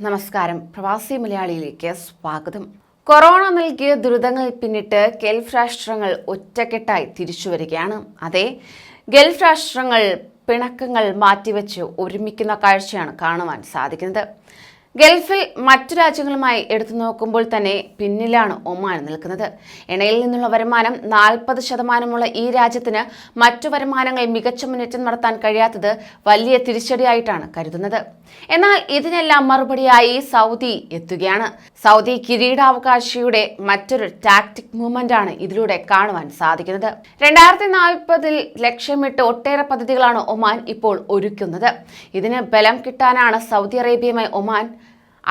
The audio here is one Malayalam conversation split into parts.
നമസ്കാരം. പ്രവാസി മലയാളിയിലേക്ക് സ്വാഗതം. കൊറോണ നൽകിയ ദുരിതങ്ങൾ പിന്നിട്ട് ഗൾഫ് രാഷ്ട്രങ്ങൾ ഒറ്റക്കെട്ടായി തിരിച്ചു വരികയാണ്. അതെ ഗൾഫ് രാഷ്ട്രങ്ങൾ പിണക്കങ്ങൾ മാറ്റിവെച്ച് ഒരുമിക്കുന്ന കാഴ്ചയാണ് കാണുവാൻ സാധിക്കുന്നത്. ഗൾഫിൽ മറ്റു രാജ്യങ്ങളുമായി എടുത്തു നോക്കുമ്പോൾ തന്നെ പിന്നിലാണ് ഒമാൻ നിൽക്കുന്നത്. എണ്ണയിൽ നിന്നുള്ള വരുമാനം നാൽപ്പത് ശതമാനമുള്ള ഈ രാജ്യത്തിന് മറ്റു വരുമാനങ്ങൾ മികച്ച മുന്നേറ്റം നടത്താൻ കഴിയാത്തത് വലിയ തിരിച്ചടിയായിട്ടാണ് കരുതുന്നത്. എന്നാൽ ഇതിനെല്ലാം മറുപടിയായി സൗദി എത്തുകയാണ്. സൗദി കിരീടാവകാശിയുടെ മറ്റൊരു ടാക്ടിക് മൂവ്മെന്റ് ആണ് ഇതിലൂടെ കാണുവാൻ സാധിക്കുന്നത്. രണ്ടായിരത്തി നാൽപ്പതിൽ ലക്ഷ്യമിട്ട് ഒട്ടേറെ പദ്ധതികളാണ് ഒമാൻ ഇപ്പോൾ ഒരുക്കുന്നത്. ഇതിന് ബലം കിട്ടാനാണ് സൗദി അറേബ്യയുമായി ഒമാൻ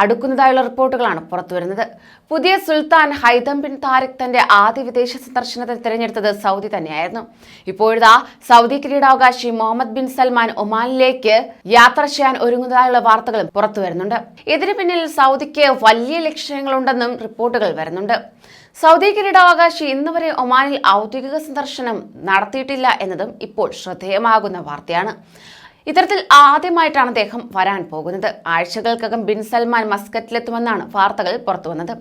അടുക്കുന്നതായുള്ള റിപ്പോർട്ടുകളാണ് പുറത്തുവരുന്നത് പുതിയ സുൽത്താൻ ഹൈദം ബിൻ താരിഖ് തന്റെ ആദ്യ വിദേശ സന്ദർശനത്തിൽ തിരഞ്ഞെടുത്തത് സൗദി തന്നെയായിരുന്നു. ഇപ്പോഴിതാ സൗദി കിരീടാവകാശി മുഹമ്മദ് ബിൻ സൽമാൻ ഒമാനിലേക്ക് യാത്ര ചെയ്യാൻ ഒരുങ്ങുന്നതായുള്ള വാർത്തകളും പുറത്തുവരുന്നുണ്ട് ഇതിന് പിന്നിൽ സൗദിക്ക് വലിയ ലക്ഷ്യങ്ങളുണ്ടെന്നും റിപ്പോർട്ടുകൾ വരുന്നുണ്ട്. സൗദി കിരീടാവകാശി ഇന്ന് വരെ ഒമാനിൽ ഔദ്യോഗിക സന്ദർശനം നടത്തിയിട്ടില്ല എന്നതും ഇപ്പോൾ ശ്രദ്ധേയമാകുന്ന വാർത്തയാണ്. ഇത്തരത്തിൽ ആദ്യമായിട്ടാണ് അദ്ദേഹം വരാൻ പോകുന്നത്. ആഴ്ചകൾക്കകം ബിൻ സൽമാൻ മസ്കറ്റിലെത്തുമെന്നാണ് വാർത്തകൾ പുറത്തുവന്നത്.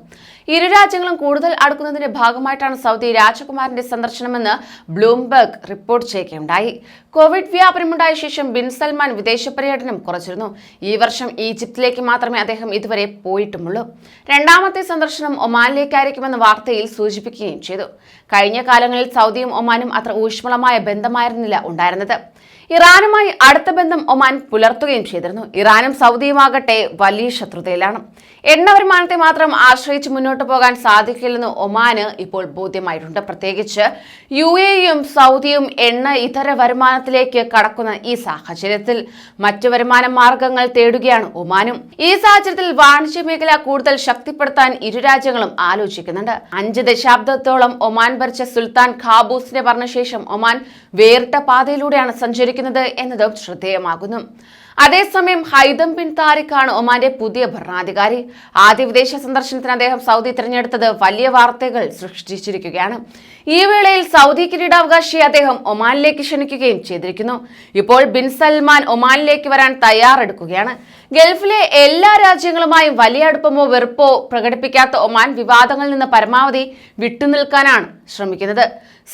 ഇരു രാജ്യങ്ങളും കൂടുതൽ അടുക്കുന്നതിന്റെ ഭാഗമായിട്ടാണ് സൗദി രാജകുമാരന്റെ സന്ദർശനമെന്ന് ബ്ലൂംബർഗ് റിപ്പോർട്ട് ചെയ്യുകയുണ്ടായി. കോവിഡ് വ്യാപനമുണ്ടായ ശേഷം ബിൻ സൽമാൻ വിദേശ പര്യടനം കുറച്ചിരുന്നു. ഈ വർഷം ഈജിപ്തിലേക്ക് മാത്രമേ അദ്ദേഹം ഇതുവരെ പോയിട്ടുമുള്ളൂ. രണ്ടാമത്തെ സന്ദർശനം ഒമാനിലേക്കായിരിക്കുമെന്ന് വാർത്തയിൽ സൂചിപ്പിക്കുകയും ചെയ്തു. കഴിഞ്ഞ കാലങ്ങളിൽ സൗദിയും ഒമാനും അത്ര ഊഷ്മളമായ ബന്ധമായിരുന്നില്ല ഉണ്ടായിരുന്നത്. ഇറാനുമായി അടുത്ത ബന്ധം ഒമാൻ പുലർത്തുകയും ചെയ്തിരുന്നു. ഇറാനും സൗദിയുമാകട്ടെ വലിയ ശത്രുതയിലാണ്. എണ്ണ വരുമാനത്തെ മാത്രം ആശ്രയിച്ച് മുന്നോട്ട് പോകാൻ സാധിക്കില്ലെന്ന് ഒമാന് ഇപ്പോൾ ബോധ്യമായിട്ടുണ്ട്. പ്രത്യേകിച്ച് യു എയും സൗദിയും എണ്ണ ഇതര വരുമാനത്തിലേക്ക് കടക്കുന്ന ഈ സാഹചര്യത്തിൽ മറ്റു വരുമാന മാർഗങ്ങൾ തേടുകയാണ് ഒമാനും. ഈ സാഹചര്യത്തിൽ വാണിജ്യ മേഖല കൂടുതൽ ശക്തിപ്പെടുത്താൻ ഇരു രാജ്യങ്ങളും ആലോചിക്കുന്നുണ്ട്. അഞ്ച് ദശാബ്ദത്തോളം ഒമാൻ ഭരിച്ച സുൽത്താൻ ഖാബൂസിന്റെ ഭരണശേഷം ഒമാൻ വേറിട്ട പാതയിലൂടെയാണ് സഞ്ചരിക്കുന്നത്. എന്നതും ശ്രദ്ധേയമാകുന്നു. അതേസമയം ഹൈദം ബിൻ താരിഖാണ് ഒമാന്റെ പുതിയ ഭരണാധികാരി. ആദ്യ വിദേശ സന്ദർശനത്തിന് അദ്ദേഹം സൗദി തിരഞ്ഞെടുത്തത് വലിയ വാർത്തകൾ സൃഷ്ടിച്ചിരിക്കുകയാണ്. ഈ വേളയിൽ സൗദി കിരീടാവകാശിയെ അദ്ദേഹം ഒമാനിലേക്ക് ക്ഷണിക്കുകയും ചെയ്തിരിക്കുന്നു. ഇപ്പോൾ ബിൻ സൽമാൻ ഒമാനിലേക്ക് വരാൻ തയ്യാറെടുക്കുകയാണ്. ഗൾഫിലെ എല്ലാ രാജ്യങ്ങളുമായും വലിയ അടുപ്പമോ വെറുപ്പോ പ്രകടിപ്പിക്കാത്ത ഒമാൻ വിവാദങ്ങളിൽ നിന്ന് പരമാവധി വിട്ടുനിൽക്കാനാണ് ശ്രമിക്കുന്നത്.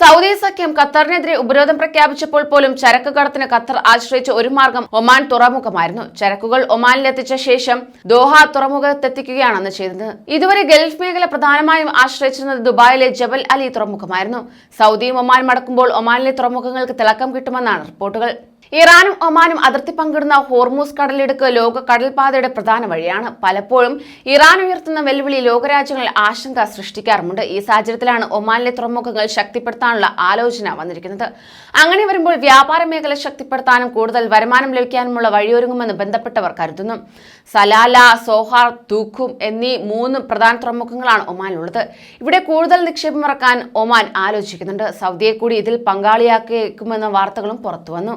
സൗദി സഖ്യം ഖത്തറിനെതിരെ ഉപരോധം പ്രഖ്യാപിച്ചപ്പോൾ പോലും ചരക്ക് കടത്തിന് ഖത്തർ ആശ്രയിച്ച ഒരു മാർഗം ഒമാൻ തുറമുഖമായിരുന്നു. ചരക്കുകൾ ഒമാനിലെത്തിച്ച ശേഷം ദോഹ തുറമുഖത്തെത്തിക്കുകയാണെന്ന് ചെയ്തത്. ഇതുവരെ ഗൾഫ് മേഖല പ്രധാനമായും ആശ്രയിച്ചിരുന്നത് ദുബായിലെ ജബൽ അലി തുറമുഖമായിരുന്നു. സൗദിയും ഒമാൻ മടക്കുമ്പോൾ ഒമാനിലെ തുറമുഖങ്ങൾക്ക് തിളക്കം കിട്ടുമെന്നാണ് റിപ്പോർട്ടുകൾ. ഇറാനും ഒമാനും അതിർത്തി പങ്കിടുന്ന ഹോർമൂസ് കടലിടുക്ക് ലോക കടൽപാതയുടെ പ്രധാന വഴിയാണ്. പലപ്പോഴും ഇറാൻ ഉയർത്തുന്ന വെല്ലുവിളി ലോകരാജ്യങ്ങളിൽ ആശങ്ക സൃഷ്ടിക്കാറുമുണ്ട്. ഈ സാഹചര്യത്തിലാണ് ഒമാനിലെ തുറമുഖങ്ങൾ ശക്തിപ്പെടുത്താനുള്ള ആലോചന വന്നിരിക്കുന്നത്. അങ്ങനെ വരുമ്പോൾ വ്യാപാര മേഖല ശക്തിപ്പെടുത്താനും കൂടുതൽ വരുമാനം ലഭിക്കാനുമുള്ള വഴിയൊരുങ്ങുമെന്ന് ബന്ധപ്പെട്ടവർ കരുതുന്നു. സലാല സോഹാർ തൂഖും എന്നീ മൂന്ന് പ്രധാന തുറമുഖങ്ങളാണ് ഒമാനിലുള്ളത്. ഇവിടെ കൂടുതൽ നിക്ഷേപം ഇറക്കാൻ ഒമാൻ ആലോചിക്കുന്നുണ്ട്. സൗദിയെ കൂടി ഇതിൽ പങ്കാളിയാക്കിയേക്കുമെന്ന വാർത്തകളും പുറത്തുവന്നു.